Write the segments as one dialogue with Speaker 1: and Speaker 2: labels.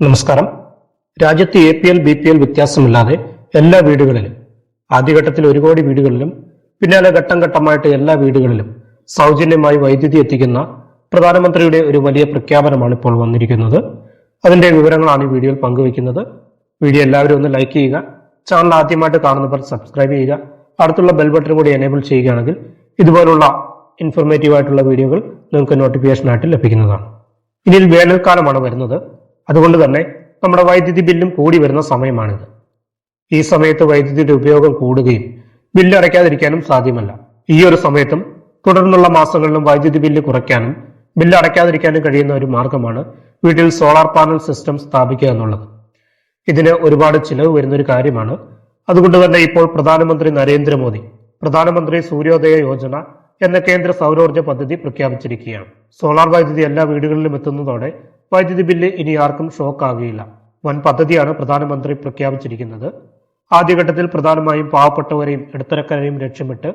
Speaker 1: നമസ്കാരം. രാജ്യത്ത് A P L B P L വ്യത്യാസമില്ലാതെ എല്ലാ വീടുകളിലും ആദ്യഘട്ടത്തിൽ ഒരു കോടി വീടുകളിലും പിന്നാലെ ഘട്ടം ഘട്ടമായിട്ട് എല്ലാ വീടുകളിലും സൗജന്യമായി വൈദ്യുതി എത്തിക്കുന്ന പ്രധാനമന്ത്രിയുടെ ഒരു വലിയ പ്രഖ്യാപനമാണ് ഇപ്പോൾ വന്നിരിക്കുന്നത്. അതിന്റെ വിവരങ്ങളാണ് ഈ വീഡിയോയിൽ പങ്കുവെക്കുന്നത് വീഡിയോ എല്ലാവരും ഒന്ന് ലൈക്ക് ചെയ്യുക ചാനൽ ആദ്യമായിട്ട് കാണുന്നവർ സബ്സ്ക്രൈബ് ചെയ്യുക അടുത്തുള്ള ബെൽ ബട്ടൺ കൂടി എനേബിൾ ചെയ്യുകയാണെങ്കിൽ ഇതുപോലുള്ള ഇൻഫോർമേറ്റീവ് ആയിട്ടുള്ള വീഡിയോകൾ നിങ്ങൾക്ക് നോട്ടിഫിക്കേഷൻ ആയിട്ട് ലഭിക്കുന്നതാണ്. ഇനി വേനൽക്കാലമാണ് വരുന്നത്. അതുകൊണ്ട് തന്നെ നമ്മുടെ വൈദ്യുതി ബില്ലും കൂടി വരുന്ന സമയമാണിത്. ഈ സമയത്ത് വൈദ്യുതിയുടെ ഉപയോഗം കൂടുകയും ബില്ല് അടയ്ക്കാതിരിക്കാനും സാധ്യമല്ല. ഈ ഒരു സമയത്തും തുടർന്നുള്ള മാസങ്ങളിലും വൈദ്യുതി ബില്ല് കുറയ്ക്കാനും ബില്ല് അടയ്ക്കാതിരിക്കാനും കഴിയുന്ന ഒരു മാർഗമാണ് വീട്ടിൽ സോളാർ പാനൽ സിസ്റ്റം സ്ഥാപിക്കുക എന്നുള്ളത്. ഇതിന് ഒരുപാട് ചിലവ് വരുന്ന ഒരു കാര്യമാണ്. അതുകൊണ്ട് തന്നെ ഇപ്പോൾ പ്രധാനമന്ത്രി നരേന്ദ്രമോദി പ്രധാനമന്ത്രി സൂര്യോദയ യോജന എന്ന കേന്ദ്ര സൗരോർജ പദ്ധതി പ്രഖ്യാപിച്ചിരിക്കുകയാണ്. സോളാർ വൈദ്യുതി എല്ലാ വീടുകളിലും എത്തുന്നതോടെ വൈദ്യുതി ബില്ല് ഇനി ആർക്കും ഷോക്ക് ആകുകയില്ല വൻ പദ്ധതിയാണ് പ്രധാനമന്ത്രി പ്രഖ്യാപിച്ചിരിക്കുന്നത്. ആദ്യഘട്ടത്തിൽ പ്രധാനമായും പാവപ്പെട്ടവരെയും ഇടത്തരക്കാരെയും ലക്ഷ്യമിട്ട്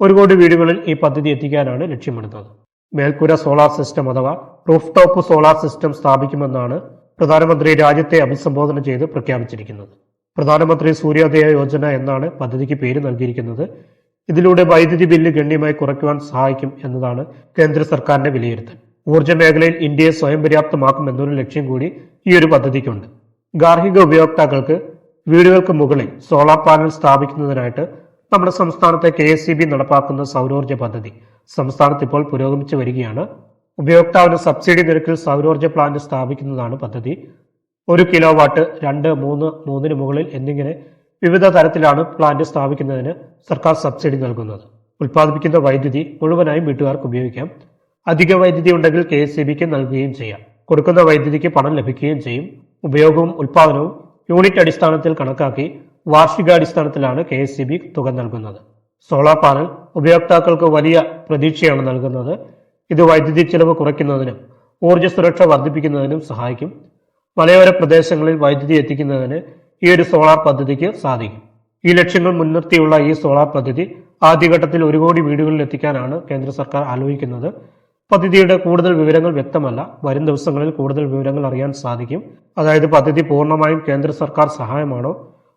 Speaker 1: ഒരു കോടി വീടുകളിൽ ഈ പദ്ധതി എത്തിക്കാനാണ് ലക്ഷ്യമിടുന്നത്. മേൽക്കൂര സോളാർ സിസ്റ്റം അഥവാ റൂഫ് ടോപ്പ് സോളാർ സിസ്റ്റം സ്ഥാപിക്കുമെന്നാണ് പ്രധാനമന്ത്രി രാജ്യത്തെ അഭിസംബോധന ചെയ്ത് പ്രഖ്യാപിച്ചിരിക്കുന്നത്. പ്രധാനമന്ത്രി സൂര്യോദയ യോജന എന്നാണ് പദ്ധതിക്ക് പേര് നൽകിയിരിക്കുന്നത്. ഇതിലൂടെ വൈദ്യുതി ബില്ല് ഗണ്യമായി കുറയ്ക്കുവാൻ സഹായിക്കും എന്നതാണ് കേന്ദ്ര സർക്കാരിന്റെ വിലയിരുത്തൽ. ഊർജ മേഖലയിൽ ഇന്ത്യയെ സ്വയം പര്യാപ്തമാക്കും എന്നൊരു ലക്ഷ്യം കൂടി ഈ ഒരു പദ്ധതിക്കുണ്ട്. ഗാർഹിക ഉപയോക്താക്കൾക്ക് വീടുകൾക്ക് മുകളിൽ സോളാർ പാനൽ സ്ഥാപിക്കുന്നതിനായിട്ട് നമ്മുടെ സംസ്ഥാനത്തെ കെ എസ് സി ബി നടപ്പാക്കുന്ന സൗരോർജ പദ്ധതി. സംസ്ഥാനത്ത് ഇപ്പോൾ പുരോഗമിച്ചു വരികയാണ്. ഉപയോക്താവിന് സബ്സിഡി നിരക്കിൽ സൗരോർജ പ്ലാന്റ് സ്ഥാപിക്കുന്നതാണ് പദ്ധതി. ഒരു കിലോ വാട്ട് രണ്ട് മൂന്ന് മൂന്നിന് മുകളിൽ എന്നിങ്ങനെ വിവിധ തരത്തിലാണ് പ്ലാന്റ് സ്ഥാപിക്കുന്നതിന് സർക്കാർ സബ്സിഡി നൽകുന്നത്. ഉൽപ്പാദിപ്പിക്കുന്ന വൈദ്യുതി മുഴുവനായും വീട്ടുകാർക്ക് ഉപയോഗിക്കാം. അധിക വൈദ്യുതി ഉണ്ടെങ്കിൽ കെ എസ് ബിക്ക് നൽകുകയും ചെയ്യാം. കൊടുക്കുന്ന വൈദ്യുതിക്ക് പണം ലഭിക്കുകയും ചെയ്യും. ഉപയോഗവും ഉൽപാദനവും യൂണിറ്റ് അടിസ്ഥാനത്തിൽ കണക്കാക്കി വാർഷികാടിസ്ഥാനത്തിലാണ് കെ എസ് ബി തുക നൽകുന്നത്. സോളാർ പാനൽ ഉപയോക്താക്കൾക്ക് വലിയ പ്രതീക്ഷയാണ് നൽകുന്നത്. ഇത് വൈദ്യുതി ചെലവ് കുറയ്ക്കുന്നതിനും ഊർജ സുരക്ഷ വർദ്ധിപ്പിക്കുന്നതിനും സഹായിക്കും. മലയോര പ്രദേശങ്ങളിൽ വൈദ്യുതി എത്തിക്കുന്നതിന് ഈ ഒരു സോളാർ പദ്ധതിക്ക് സാധിക്കും. ഈ ലക്ഷ്യങ്ങൾ മുൻനിർത്തിയുള്ള ഈ സോളാർ പദ്ധതി ആദ്യഘട്ടത്തിൽ ഒരു കോടി വീടുകളിൽ എത്തിക്കാനാണ് കേന്ദ്ര സർക്കാർ ആലോചിക്കുന്നത്. പദ്ധതിയുടെ കൂടുതൽ വിവരങ്ങൾ വ്യക്തമല്ല. വരും ദിവസങ്ങളിൽ കൂടുതൽ വിവരങ്ങൾ അറിയാൻ സാധിക്കും. അതായത് പദ്ധതി പൂർണമായും കേന്ദ്ര സർക്കാർ സഹായമാണോ?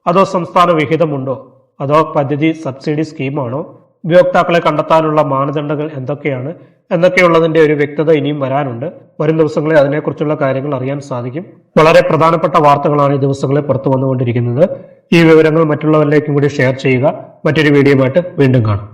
Speaker 1: അതോ സംസ്ഥാന വിഹിതമുണ്ടോ? അതോ പദ്ധതി സബ്സിഡി സ്കീമാണോ? ഉപയോക്താക്കളെ കണ്ടെത്താനുള്ള മാനദണ്ഡങ്ങൾ എന്തൊക്കെയാണ്? എന്നൊക്കെയുള്ളതിന്റെ ഒരു വ്യക്തത ഇനിയും വരാനുണ്ട്. വരും ദിവസങ്ങളിൽ അതിനെക്കുറിച്ചുള്ള കാര്യങ്ങൾ അറിയാൻ സാധിക്കും. വളരെ പ്രധാനപ്പെട്ട വാർത്തകളാണ് ഈ ദിവസങ്ങളിൽ പുറത്തു വന്നുകൊണ്ടിരിക്കുന്നത് ഈ വിവരങ്ങൾ മറ്റുള്ളവരിലേക്കും കൂടി ഷെയർ ചെയ്യുക. മറ്റൊരു വീഡിയോയുമായിട്ട് വീണ്ടും കാണാം.